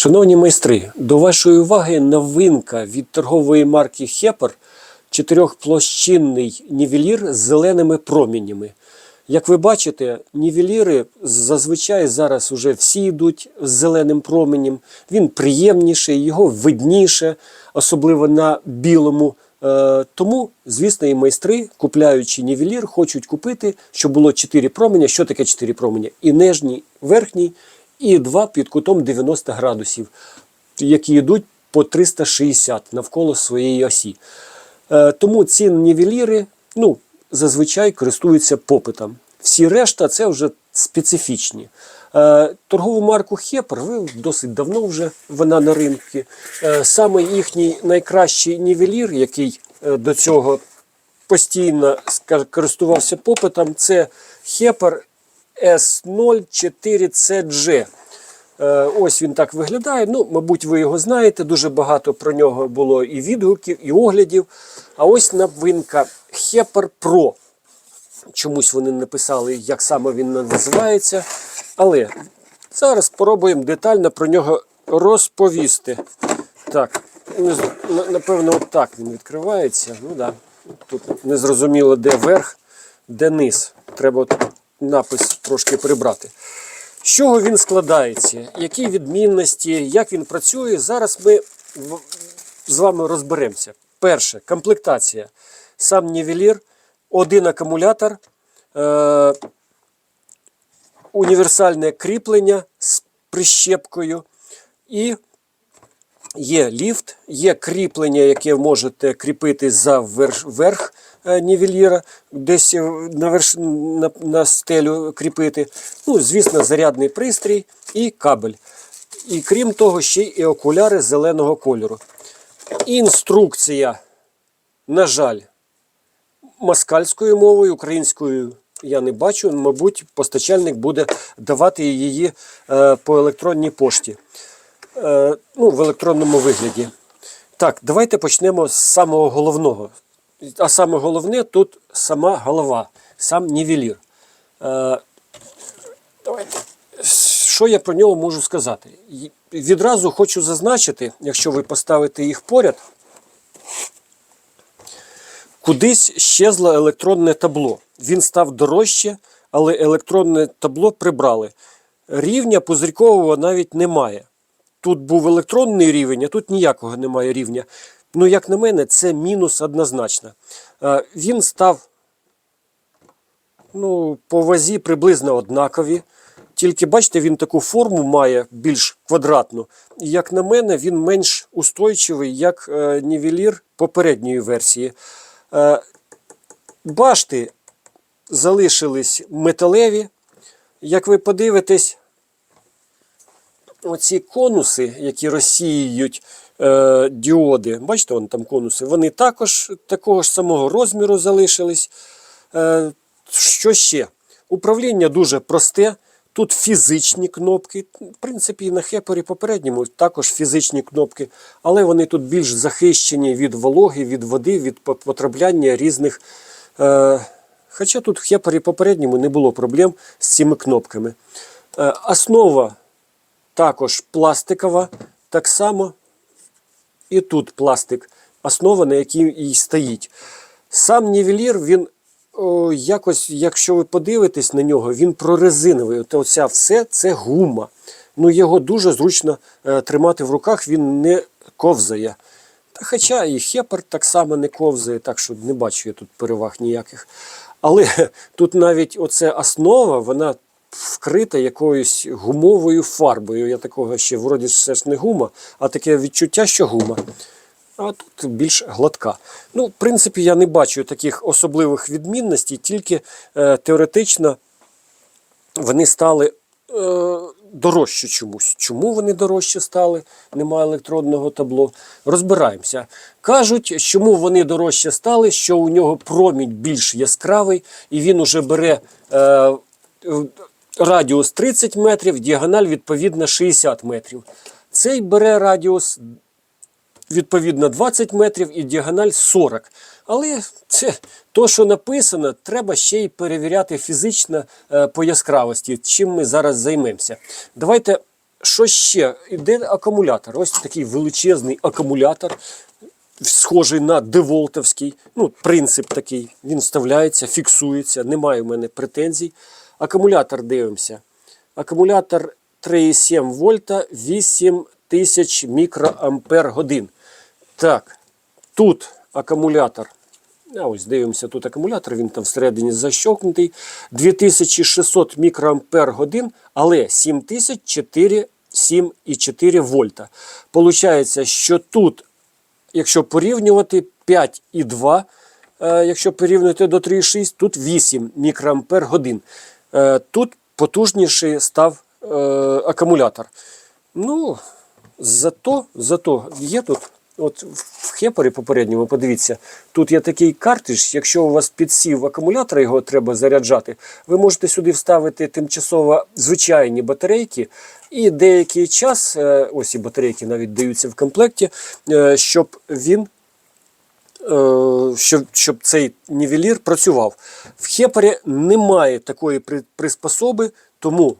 Шановні майстри, до вашої уваги новинка від торгової марки Хепер чотирьохплощинний нівелір з зеленими промінями. Як ви бачите, нівеліри зазвичай зараз вже всі йдуть з зеленим променем. Він приємніший, його видніше, особливо на білому. Е, Тому, звісно, і майстри, купляючи нівелір, хочуть купити, щоб було 4 променя. Що таке 4 променя? І нижній, верхній, і два під кутом 90 градусів, які йдуть по 360 навколо своєї осі. Е, Тому ці нівеліри ну, зазвичай користуються попитом. Всі решта це вже специфічні. Е, Торгову марку Хепер, ви досить давно вже вона на ринку. Е, Саме їхній найкращий нівелір, який до цього постійно користувався попитом, це Хепер S04CG. Е, Ось він так виглядає. Ну, мабуть, ви його знаєте. Дуже багато про нього було і відгуків, і оглядів. А ось новинка Hepar Pro. Чомусь вони написали, як саме він називається. Але зараз спробуємо детально про нього розповісти. Так, на- напевно, от так він відкривається. Ну да. Тут не зрозуміло, де верх, де низ. Треба напис трошки прибрати. З чого він складається? Які відмінності, як він працює? Зараз ми з вами розберемося. Перше, комплектація. Сам нівелір, один акумулятор, е- універсальне кріплення з прищепкою і є ліфт, є кріплення, яке можете кріпити за верх, верх е, нівеліра, десь е, на, верш, на, на стелю кріпити. Ну, звісно, зарядний пристрій і кабель. І крім того, ще й окуляри зеленого кольору. Інструкція, на жаль, москальською мовою, українською я не бачу. Мабуть, постачальник буде давати її е, по електронній пошті. Е, ну, в електронному вигляді. Так, давайте почнемо з самого головного. А саме головне тут сама голова, сам нівелір. Е, давайте. Що я про нього можу сказати? Відразу хочу зазначити, якщо ви поставите їх поряд, кудись щезло електронне табло. Він став дорожче, але електронне табло прибрали. Рівня пузирькового навіть немає. Тут був електронний рівень, а тут ніякого немає рівня. Ну, як на мене, це мінус однозначно. Е, Він став ну, по вазі приблизно однакові. Тільки бачите, він таку форму має більш квадратну. І як на мене, він менш устойчивий, як е, нівелір попередньої версії. Е, башти залишились металеві. Як ви подивитесь, оці конуси, які розсіюють е, діоди, бачите, вон там конуси, вони також такого ж самого розміру залишились. Е, що ще? Управління дуже просте. Тут фізичні кнопки. В принципі, і на хепері попередньому також фізичні кнопки, але вони тут більш захищені від вологи, від води, від потрапляння різних. Е, хоча тут в хепері попередньому не було проблем з цими кнопками. Е, основа також пластикова, так само і тут пластик, основа, на якій і стоїть. Сам нівелір, він о, якось, якщо ви подивитесь на нього, він прорезиновий. От оця все це гума. Ну, його дуже зручно е, тримати в руках, він не ковзає. Та хоча і хепер так само не ковзає, так що не бачу я тут переваг ніяких. Але тут навіть оця основа, вона вкрита якоюсь гумовою фарбою. Я такого ще вроді ж не гума, а таке відчуття, що гума. А тут більш гладка. Ну, в принципі, я не бачу таких особливих відмінностей, тільки е, теоретично вони стали е, дорожче чомусь. Чому вони дорожче стали? Немає електронного табло. Розбираємося. Кажуть, чому вони дорожче стали, що у нього промінь більш яскравий, і він уже бере е, радіус 30 метрів, діагональ відповідно 60 метрів. Цей бере радіус відповідно 20 метрів і діагональ 40. Але це то, що написано, треба ще й перевіряти фізично е, по яскравості, чим ми зараз займемося. Давайте що ще? Іде акумулятор. Ось такий величезний акумулятор, схожий на деволтовський. Ну, принцип такий. Він вставляється, фіксується. Немає в мене претензій. Акумулятор дивимося. Акумулятор 3,7 вольта, 8000 мікроампер годин. Так, тут акумулятор. А ось дивимося, тут акумулятор, він там всередині защокнутий. 2600 мікроампер годин, але 7004 7,4 вольта. Получається, що тут, якщо порівнювати 5,2, е, якщо порівнювати до 3,6, тут 8 мікроампер годин. Е, Тут потужніший став е, акумулятор. Ну, зато, зато є тут. От в хепарі попередньому, подивіться, тут є такий картридж, якщо у вас підсів акумулятор, його треба заряджати, ви можете сюди вставити тимчасово звичайні батарейки, і деякий час, е, ось і батарейки навіть даються в комплекті, щоб він щоб, щоб цей нівелір працював. В хепарі немає такої приспособи, тому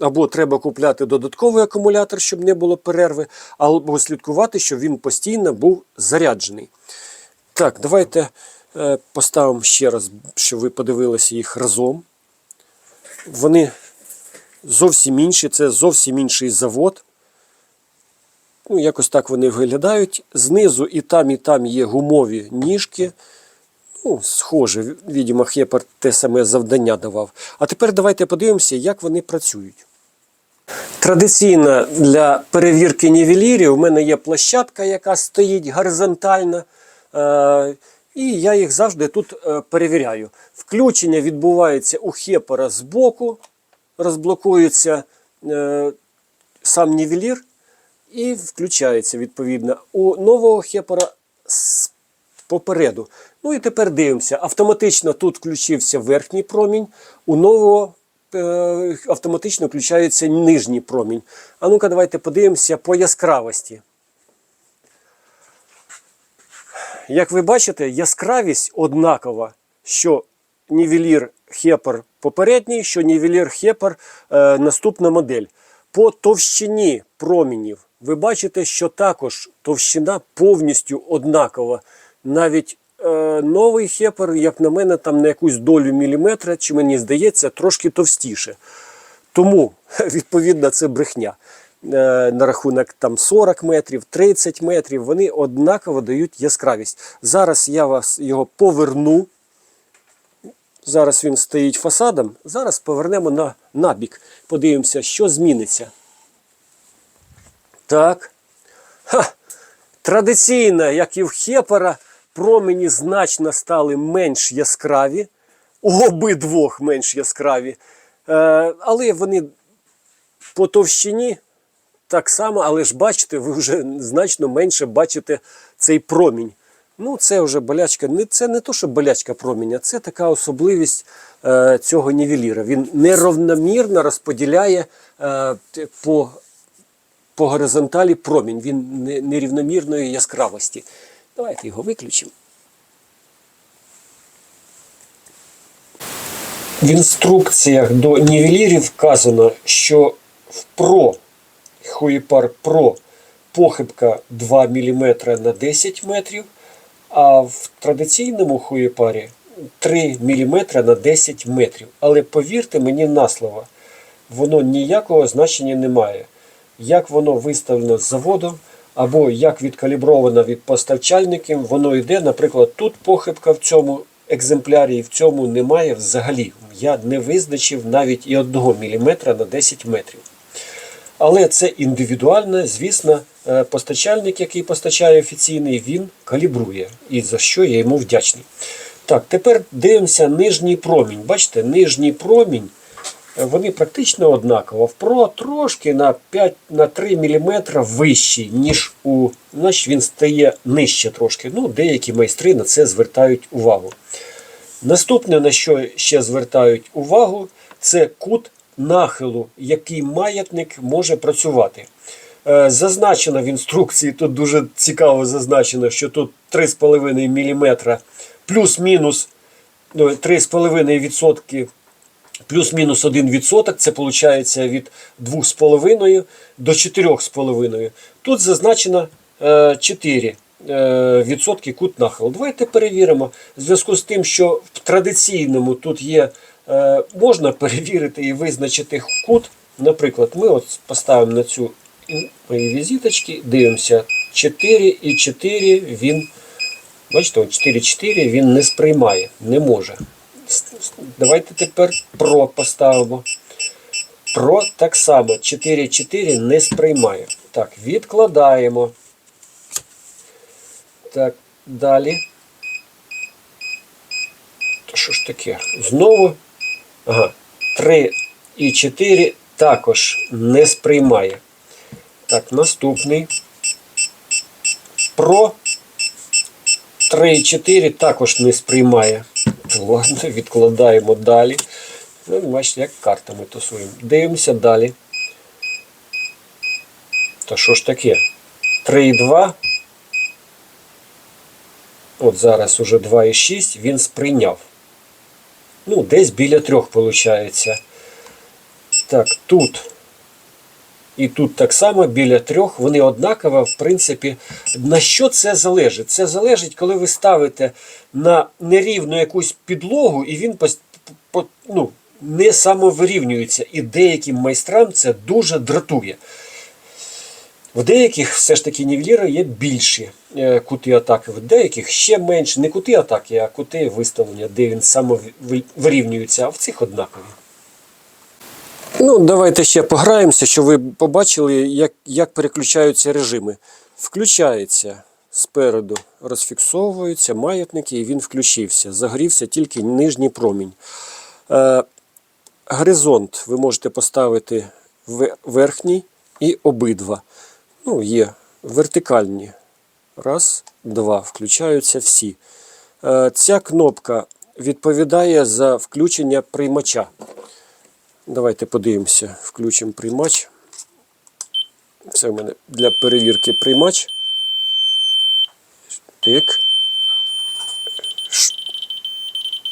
або треба купляти додатковий акумулятор, щоб не було перерви, або слідкувати, щоб він постійно був заряджений. Так, давайте е, поставимо ще раз, щоб ви подивилися їх разом. Вони зовсім інші, це зовсім інший завод. Ну, якось так вони виглядають. Знизу і там, і там є гумові ніжки. Ну, схоже, відомо, Хепар те саме завдання давав. А тепер давайте подивимося, як вони працюють. Традиційно для перевірки нівелірів у мене є площадка, яка стоїть горизонтально. Е, і я їх завжди тут е, перевіряю. Включення відбувається у хепара збоку, розблокується е, сам нівелір і включається відповідно. У нового хепара з попереду. Ну і тепер дивимося. Автоматично тут включився верхній промінь, у нового е, автоматично включається нижній промінь. А ну-ка, давайте подивимося по яскравості. Як ви бачите, яскравість однакова, що нівелір хепар попередній, що нівелір хепар е, наступна модель. По товщині промінів ви бачите, що також товщина повністю однакова. Навіть е, новий хепар, як на мене, там на якусь долю міліметра, чи мені здається, трошки товстіше. Тому, відповідно, це брехня. Е, на рахунок там 40 метрів, 30 метрів, вони однаково дають яскравість. Зараз я вас його поверну. Зараз він стоїть фасадом. Зараз повернемо на набік. Подивимося, що зміниться. Так. Ха. Традиційно, як і в Хепара, промені значно стали менш яскраві. У обидвох менш яскраві. Е, але вони по товщині так само, але ж бачите, ви вже значно менше бачите цей промінь. Ну, це вже болячка. Це не то, що болячка проміння, це така особливість е, цього нівеліра. Він неравномірно розподіляє е, по, по горизонталі промінь. Він нерівномірної яскравості. Давайте його виключимо. В інструкціях до нівелірів вказано, що в Pro Хуїпар Pro похибка 2 мм на 10 метрів, а в традиційному хуїпарі 3 мм на 10 метрів. Але повірте мені на слово, воно ніякого значення не має. Як воно виставлено з заводу, або як відкалібровано від постачальників, воно йде, наприклад, тут похибка в цьому екземплярі і в цьому немає взагалі. Я не визначив навіть і 1 мм на 10 метрів. Але це індивідуально, звісно, е, постачальник, який постачає офіційний, він калібрує. І за що я йому вдячний. Так, тепер дивимося нижній промінь. Бачите, нижній промінь, вони практично однаково. В Pro трошки на 5 на 3 мм вищий, ніж у значить він стає нижче трошки. Ну, деякі майстри на це звертають увагу. Наступне, на що ще звертають увагу, це кут нахилу, який маятник може працювати. Е, Зазначено в інструкції, тут дуже цікаво зазначено, що тут 3,5 мм плюс-мінус ну, 3,5% плюс-мінус 1%, це виходить від 2,5 до 4,5. Тут зазначено е, 4 е, відсотки кут нахилу. Давайте перевіримо. В зв'язку з тим, що в традиційному тут є, е, можна перевірити і визначити кут. Наприклад, ми от поставимо на цю мої візиточки, дивимося 4 і 4 він. Бачите, 4,4 він не сприймає, не може. Давайте тепер про поставимо. Про так само 4,4 не сприймає. Так, відкладаємо. Так, далі. То що ж таке? Знову. Ага. 3 і 4 також не сприймає. Так, наступний. Про 3,4 також не сприймає. Ладно, відкладаємо далі. Ну, бачите, як картами тусуємо. Дивимося далі. То що ж таке? 3,2. От зараз уже 2,6 він сприйняв. Ну, десь біля 3 виходить. Так, тут. І тут так само біля трьох, вони однаково, в принципі, на що це залежить? Це залежить, коли ви ставите на нерівну якусь підлогу, і він ну, не самовирівнюється. І деяким майстрам це дуже дратує. В деяких все ж таки нівеліри є більші е, кути атаки, в деяких ще менше. Не кути атаки, а кути виставлення, де він самовирівнюється, а в цих однакові. Ну, давайте ще пограємося, щоб ви побачили, як, як переключаються режими. Включається спереду, розфіксовуються маятники, і він включився. Загорівся тільки нижній промінь. Е, горизонт ви можете поставити ве- верхній і обидва. Ну, є вертикальні. Раз, два. Включаються всі. Е, ця кнопка відповідає за включення приймача. Давайте подивимося, включимо приймач. Це в мене для перевірки приймач. Так.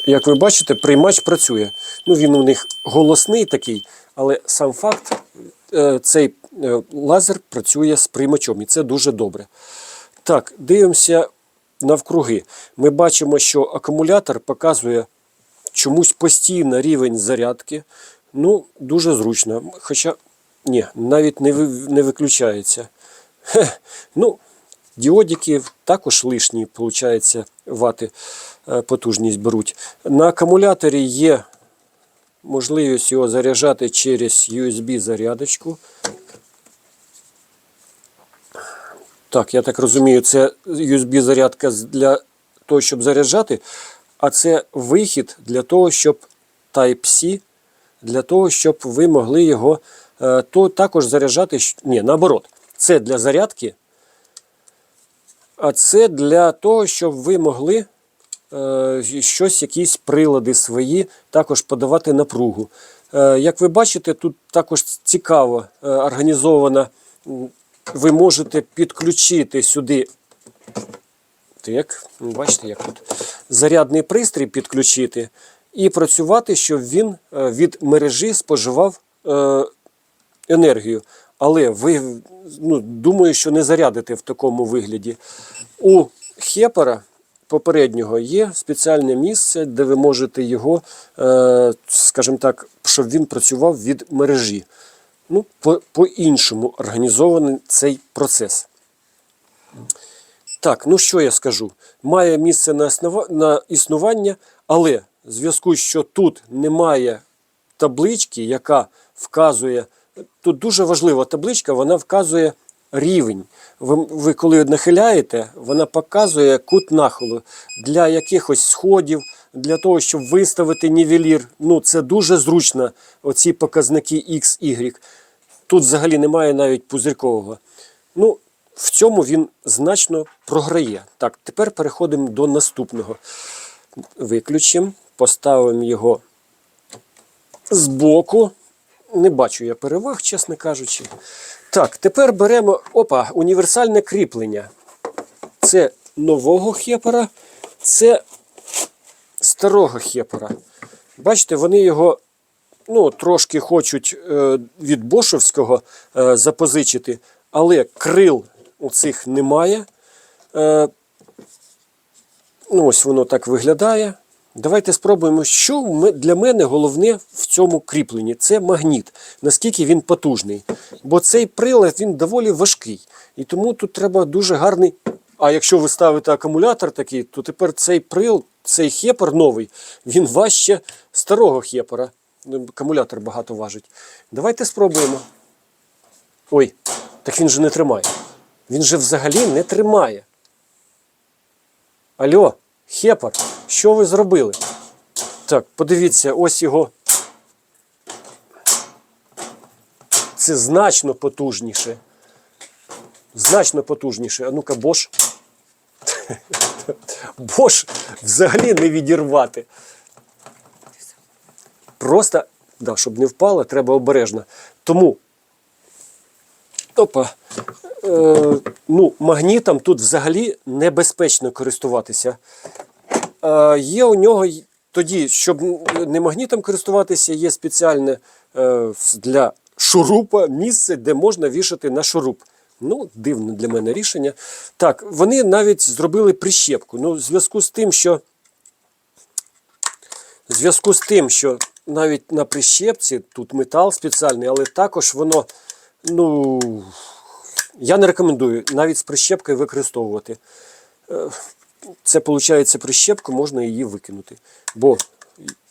Як ви бачите, приймач працює. Ну, він у них голосний такий, але сам факт, е, цей е, лазер працює з приймачом, і це дуже добре. Так, дивимося навкруги. Ми бачимо, що акумулятор показує чомусь постійно рівень зарядки. Ну, дуже зручно. Хоча, ні, навіть не, не виключається. Хе, ну, діодики також лишні, виходить, вати е, потужність беруть. На акумуляторі є можливість його заряджати через USB-зарядочку. Так, я так розумію, це USB-зарядка для того, щоб заряджати, а це вихід для того, щоб Type-C, для того, щоб ви могли його е, то також заряджати. Ні, наоборот, це для зарядки, а це для того, щоб ви могли е, щось, якісь прилади свої також подавати напругу. Е, Як ви бачите, тут також цікаво організовано. Ви можете підключити сюди. Так, бачите, як тут зарядний пристрій підключити і працювати, щоб він е, від мережі споживав е, енергію. Але ви ну, думаю, що не зарядите в такому вигляді. У хепера попереднього є спеціальне місце, де ви можете його, е, скажімо так, щоб він працював від мережі. Ну, по- по-іншому організований цей процес. Так, ну що я скажу? Має місце на, основа... на існування, але в зв'язку, що тут немає таблички, яка вказує. Тут дуже важлива табличка, вона вказує рівень. Ви, ви коли нахиляєте, вона показує кут нахилу для якихось сходів, для того, щоб виставити нівелір. Ну, це дуже зручно, оці показники X, Y. Тут взагалі немає навіть пузиркового. Ну, в цьому він значно програє. Так, тепер переходимо до наступного. Виключимо, поставимо його збоку. Не бачу я переваг, чесно кажучи. Так, тепер беремо опа, універсальне кріплення. Це нового хепера, це старого хепера. Бачите, вони його ну, трошки хочуть е, від Бошовського е, запозичити, але крил у цих немає. Е, ну, ось воно так виглядає. Давайте спробуємо, що для мене головне в цьому кріпленні це магніт, наскільки він потужний. Бо цей прилад він доволі важкий. І тому тут треба дуже гарний. А якщо ви ставите акумулятор такий, то тепер цей прил, цей хепер новий, він важче старого хепера. Ну, Акумулятор багато важить. Давайте спробуємо. Ой, так він же не тримає. Він же взагалі не тримає. Алло, хепар, що ви зробили? Так, подивіться, ось його. Це значно потужніше. Значно потужніше. А ну-ка, Бош. Бош взагалі не відірвати. Просто, да, щоб не впало, треба обережно. Тому. Опа. Е, ну, магнітом тут взагалі небезпечно користуватися. Е, є у нього тоді, щоб не магнітом користуватися, є спеціальне е, для шурупа місце, де можна вішати на шуруп. Ну, дивне для мене рішення. Так, вони навіть зробили прищепку. Ну, в зв'язку з тим, що в зв'язку з тим, що навіть на прищепці тут метал спеціальний, але також воно, ну, я не рекомендую навіть з прищепкою використовувати. Е, Це виходить прищепку, можна її викинути. Бо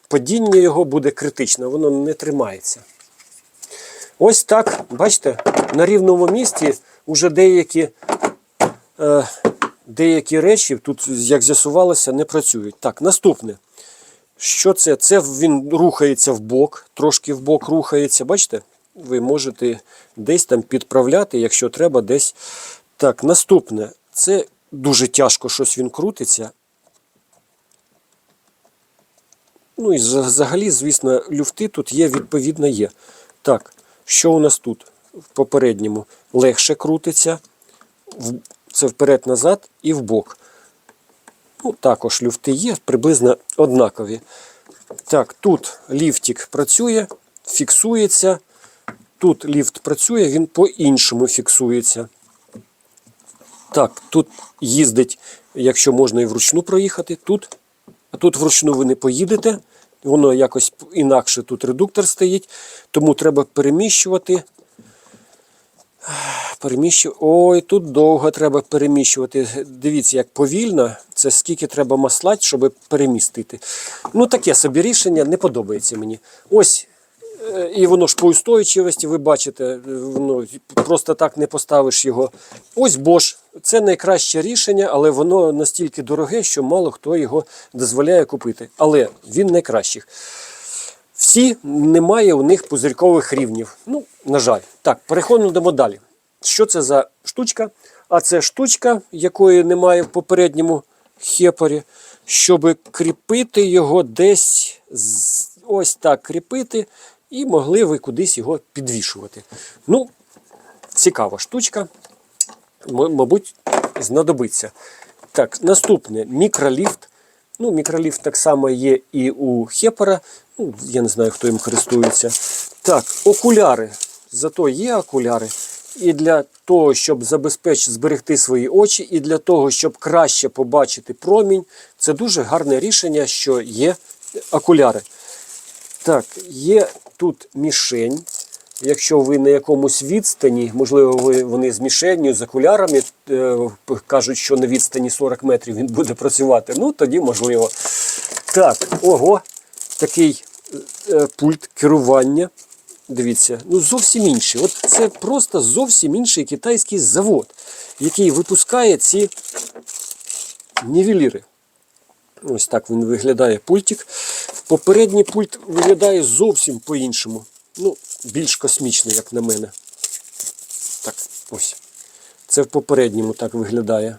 падіння його буде критичне, воно не тримається. Ось так, бачите, на рівному місці вже деякі, е, деякі речі тут, як з'ясувалося, не працюють. Так, наступне. Що це? Це він рухається в бок, трошки в бок рухається. Бачите? Ви можете десь там підправляти, якщо треба, десь. Так, наступне. Це дуже тяжко щось він крутиться. Ну і взагалі, звісно, люфти тут є, відповідно, є. Так, що у нас тут? В попередньому легше крутиться. Це вперед-назад і в бок. Ну, також люфти є, приблизно однакові. Так, тут ліфтик працює, фіксується. Тут ліфт працює, він по-іншому фіксується. Так, тут їздить, якщо можна і вручну проїхати. Тут, а тут вручну ви не поїдете. Воно якось інакше тут редуктор стоїть, тому треба переміщувати. Переміщу... Ой, тут довго треба переміщувати. Дивіться, як повільно, це скільки треба маслати, щоб перемістити. Ну, таке собі рішення не подобається мені. Ось, і воно ж по устойчивості, ви бачите, воно просто так не поставиш його. Ось Bosch. Це найкраще рішення, але воно настільки дороге, що мало хто його дозволяє купити. Але він найкращих. Всі немає у них пузирькових рівнів. Ну, на жаль. Так, переходимо далі. Що це за штучка? А це штучка, якої немає в попередньому хепарі, щоб кріпити його десь ось так кріпити, і могли ви кудись його підвішувати. Ну, цікава штучка. Мабуть, знадобиться. Так, наступне мікроліфт. Ну, мікроліфт так само є і у Хепера. Ну, я не знаю, хто їм користується. Так, окуляри. Зато є окуляри. І для того, щоб забезпечити зберегти свої очі, і для того, щоб краще побачити промінь, це дуже гарне рішення, що є окуляри. Так, є тут мішень. Якщо ви на якомусь відстані, можливо, ви, вони з мішенню, з окулярами, е, кажуть, що на відстані 40 метрів він буде працювати, ну тоді можливо. Так, ого, такий е, пульт керування. Дивіться, ну зовсім інший. От це просто зовсім інший китайський завод, який випускає ці нівеліри. Ось так він виглядає пультик. Попередній пульт виглядає зовсім по-іншому. Ну, більш космічно, як на мене. Так, ось. Це в попередньому так виглядає.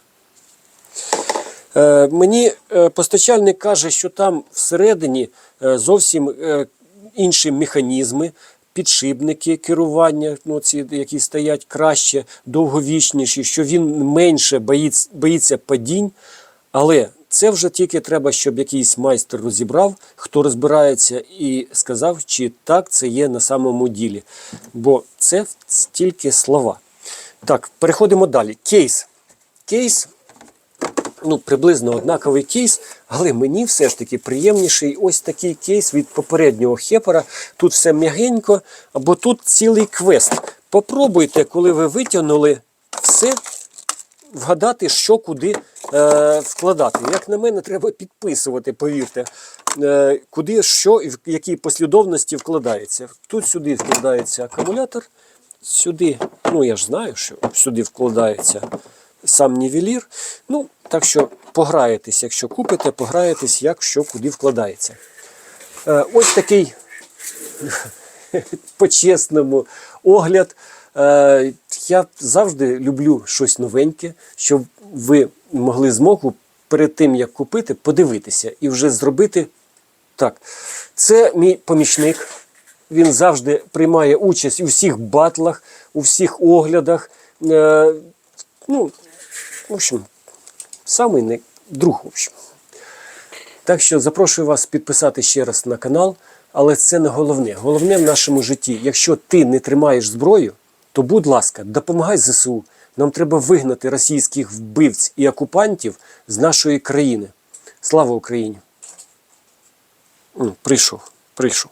Е, мені е, постачальник каже, що там всередині е, зовсім е, інші механізми, підшипники керування, ну, ці, які стоять краще, довговічніші, що він менше боїться, боїться падінь. Але Це вже тільки треба, щоб якийсь майстер розібрав, хто розбирається, і сказав, чи так це є на самому ділі. Бо це тільки слова. Так, переходимо далі. Кейс. Кейс ну, приблизно однаковий кейс, але мені все ж таки приємніший ось такий кейс від попереднього хепера. Тут все м'ягенько, або тут цілий квест. Попробуйте, коли ви витягнули все, вгадати, що куди е, вкладати. Як на мене, треба підписувати, повірте, е, куди що і в якій послідовності вкладається. Тут сюди вкладається акумулятор, сюди, ну я ж знаю, що сюди вкладається сам нівелір. Ну, так що пограєтесь, якщо купите, пограєтесь, як що куди вкладається. Е, ось такий по-чесному огляд. Е, я завжди люблю щось новеньке, щоб ви могли змогу перед тим, як купити, подивитися і вже зробити так. Це мій помічник. Він завжди приймає участь у всіх батлах, у всіх оглядах. Е, ну, в общем, самий не друг, в общем. Так що запрошую вас підписати ще раз на канал, але це не головне. Головне в нашому житті, якщо ти не тримаєш зброю, то будь ласка, допомагай ЗСУ. Нам треба вигнати російських вбивць і окупантів з нашої країни. Слава Україні! Прийшов, прийшов.